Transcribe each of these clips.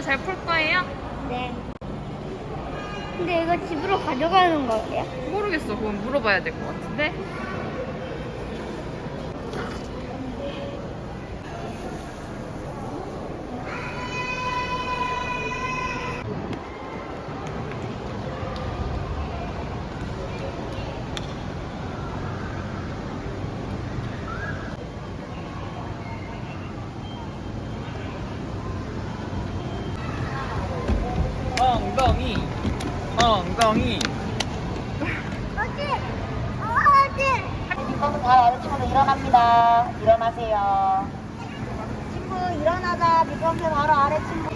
미션을 잘풀 거예요? 네. 근데 이거 집으로 가져가는 거예요? 모르겠어. 그건 물어봐야 될 것 같은데. 엉덩이 엉덩이 어디? 어디? 다 일어납니다. 일어나세요. 친구 일어나자. 미끄럼틀 바로 아래 친구.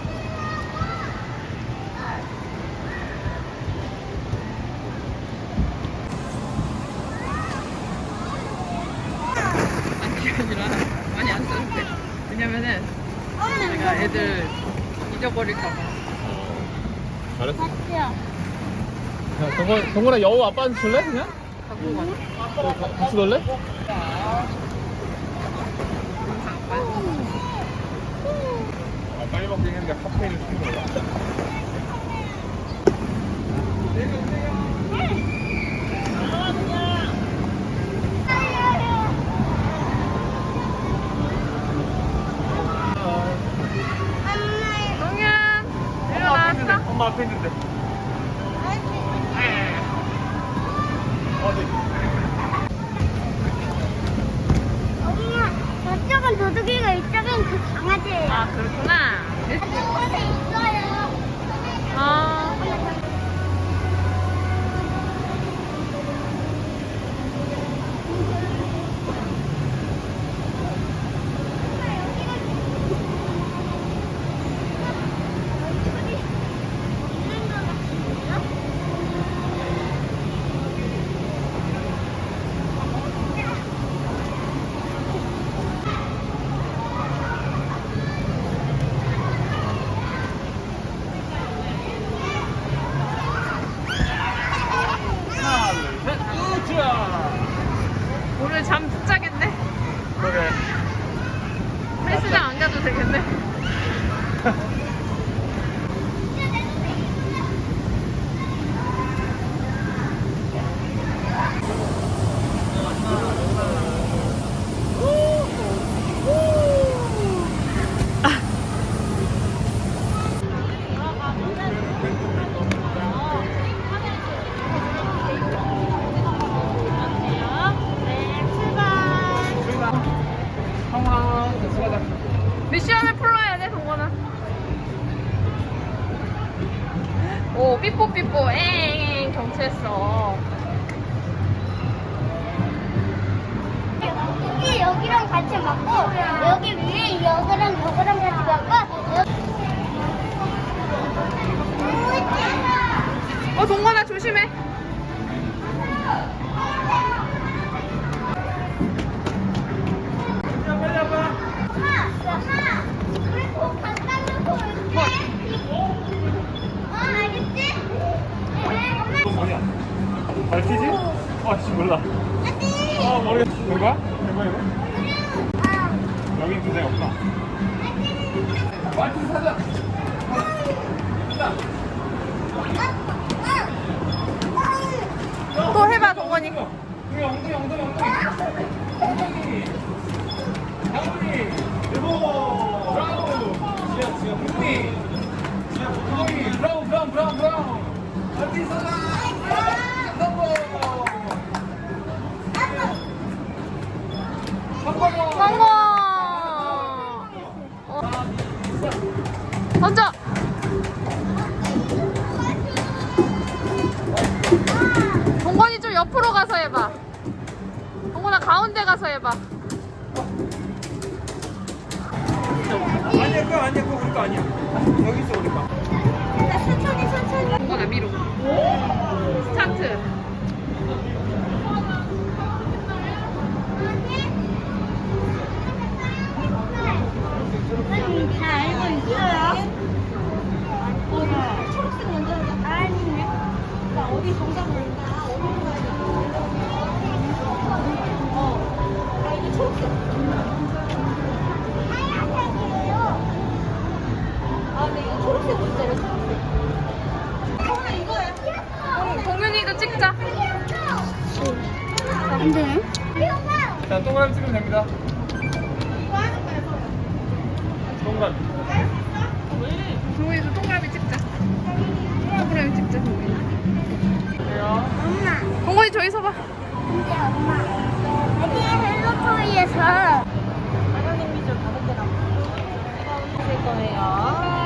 아니, 많이 안. 왜냐면은 제가 애들 잊어버릴까봐. 잘했어? 야, 동건, 동건아 여우 아빠한테 줄래 그냥? 갖고 가. 어, 가- 같이 놀래? 아, 빨리 먹긴 했는데 카페인을 거야 동현! 일어났어? 엄마 앞에 있는데 어디? 엄마, 저쪽은 도둑이고 이쪽은 그 강 아, 그렇구나. 저쪽에 있어요. 아. 하나 둘셋 우자 오늘 잠 푹 자겠네. 그러게 헬스장 안 가도 되겠네. 형아 같이 가자 미션을 풀어야 돼, 동건아. 오, 삐뽀 삐뽀, 엥, 경치했어. 여기 여기랑 같이 맞고 여기 위에 여기랑 여기랑 같이 맞고 아씨 몰라. 아 모르겠어 된 거야? 된 거야 이거? 여긴 두대 없다. 마이크 사자. 또 해봐, 동건이. 엉덩이 엉덩이 엉덩이 엉덩이. 엉덩이 일곱 브라운 지하 지하. 붕니 지하. 붕니 브라운 브라운 브라운 브라운 마이크 사자 동건아 가운데 가서 해봐. 아니야 그거 아니야 그거 우리 거 아니야 여기 있어 우리 거 천천히 천천히 동건아 위로. 스타트. 잘 알고 있어요? 동그라미 찍으면 됩니다. 동그라미. 종이도 동그라미 찍자. 동그라미 찍자, 종이. 엄마. 동건이 저기 서봐. 근데 엄마. 어디 헬로토이에서 사장님 위주로 다섯 개 남았어요. 제가 올리실 거예요.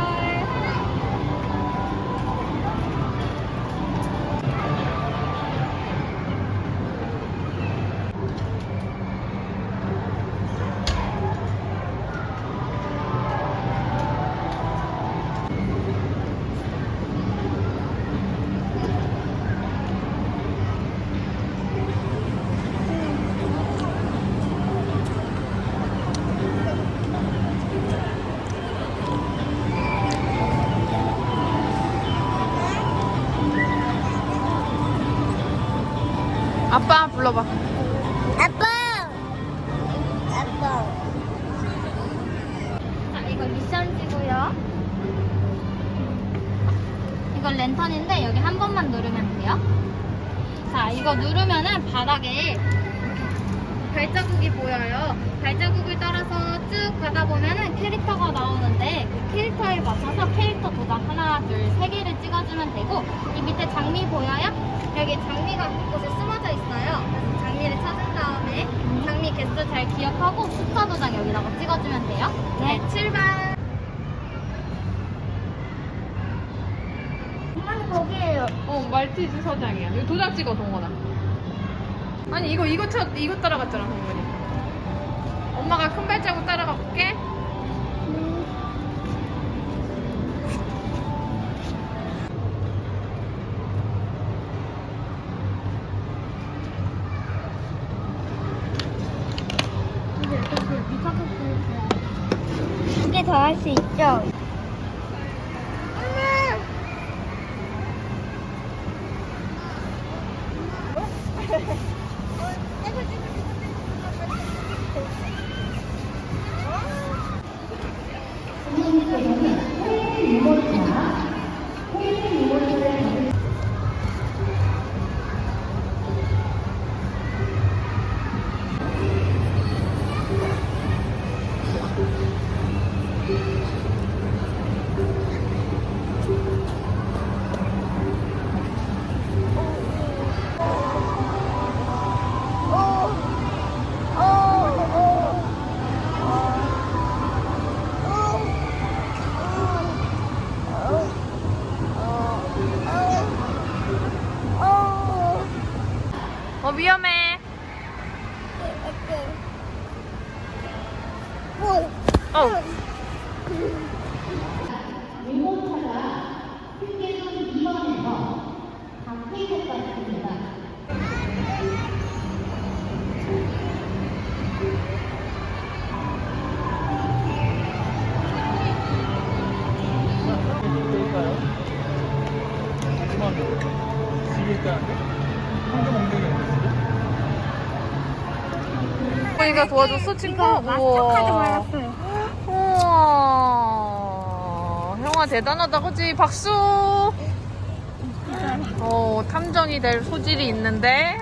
아빠 불러봐. 아빠. 아빠. 자, 이거 미션지고요. 이건 랜턴인데 여기 한 번만 누르면 돼요. 자, 이거 누르면은 바닥에 발자국이 보여요. 발자국을 따라서 쭉 가다 보면은 캐릭터가 나오는데 그 캐릭터에 맞춰서 캐릭터 도장 하나, 둘, 세 개를 찍어주면 되고 이 밑에 장미 보여요? 여기 장미가 곳곳에 숨어져 있어요. 그래서 장미를 찾은 다음에 장미 개수 잘 기억하고 숫자 도장 여기다가 찍어주면 돼요. 네, 출발. 엄마는 거기에요. 어, 말티즈 서장이야. 이거 도장 찍어, 동건아. 아니, 이거, 이거, 쳐, 이거 따라갔잖아, 동건이. 엄마가 큰 발자국 따라가 볼게. 어. 동건이가 도와줬어, 친구? 마스터카드 받았어요. 형아 대단하다, 그지? 박수! 어, 탐정이 될 소질이 있는데.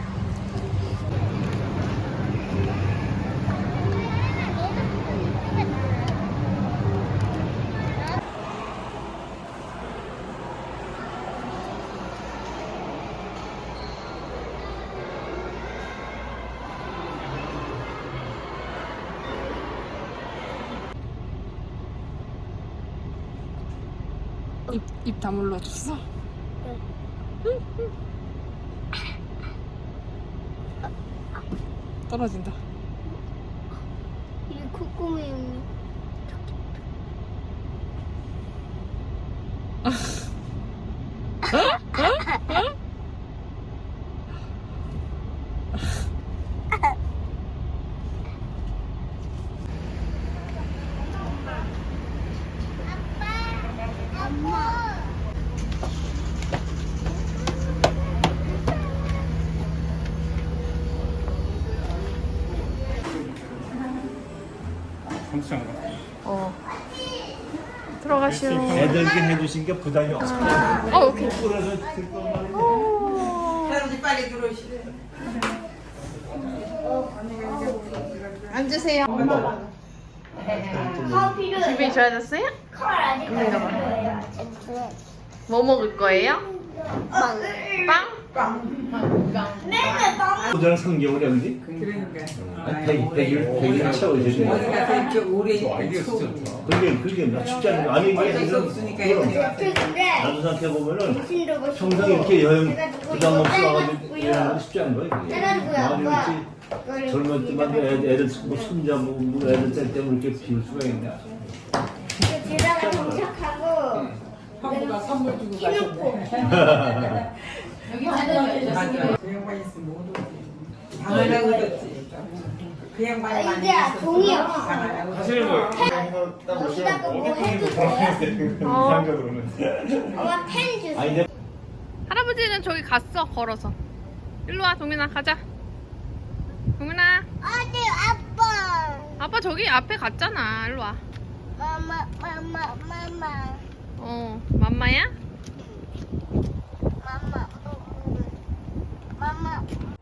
입, 입 다물러 줬어? 떨어진다. 이언 들어가시오. 애들께 해주신 게 부담이 없어. 어, 오케이. 할아버지 빨리 들어오시래. 앉으세요. 기분이 좋아졌어요? 뭐 먹을 거예요? 빵? 부자는 성경을 해 그지? 그러니까. 백 백일 백일 채워주지. 어디가 이렇게 오래 있고 그게 그게 나 쉽지 않은 거 아니 이게 어쩔 수 없으니까 그럼 이렇게 나도 생각해 보면은 평생 이렇게 여행 부담 없이 와가지고 여행하는 거 쉽지 않은 거야. 그게. 나도 이렇게 젊을 때만 애들, 애들 뭐 손자 뭐, 뭐 애들 때 때문에 이렇게 비울 수가 있냐. 게다가 정착하고 형부가 선물 주고 가셨네. 맞아. 그 양반 있으면 못 오지. 당연하고 그렇지. 그 양반이 아, 많이 이제 있어서 종이 없어. 당연하고 사실 뭐 거기다가 뭐 해도 돼요? 이상적으로는. 엄마 펜 주세요. 아니 내 할아버지는 저기 갔어 걸어서. 일로 와 동민아 가자. 동민아 어디 아빠 아빠 저기 앞에 갔잖아. 일로 와. 마마 마마 마마 어 맘마야? 마마 마마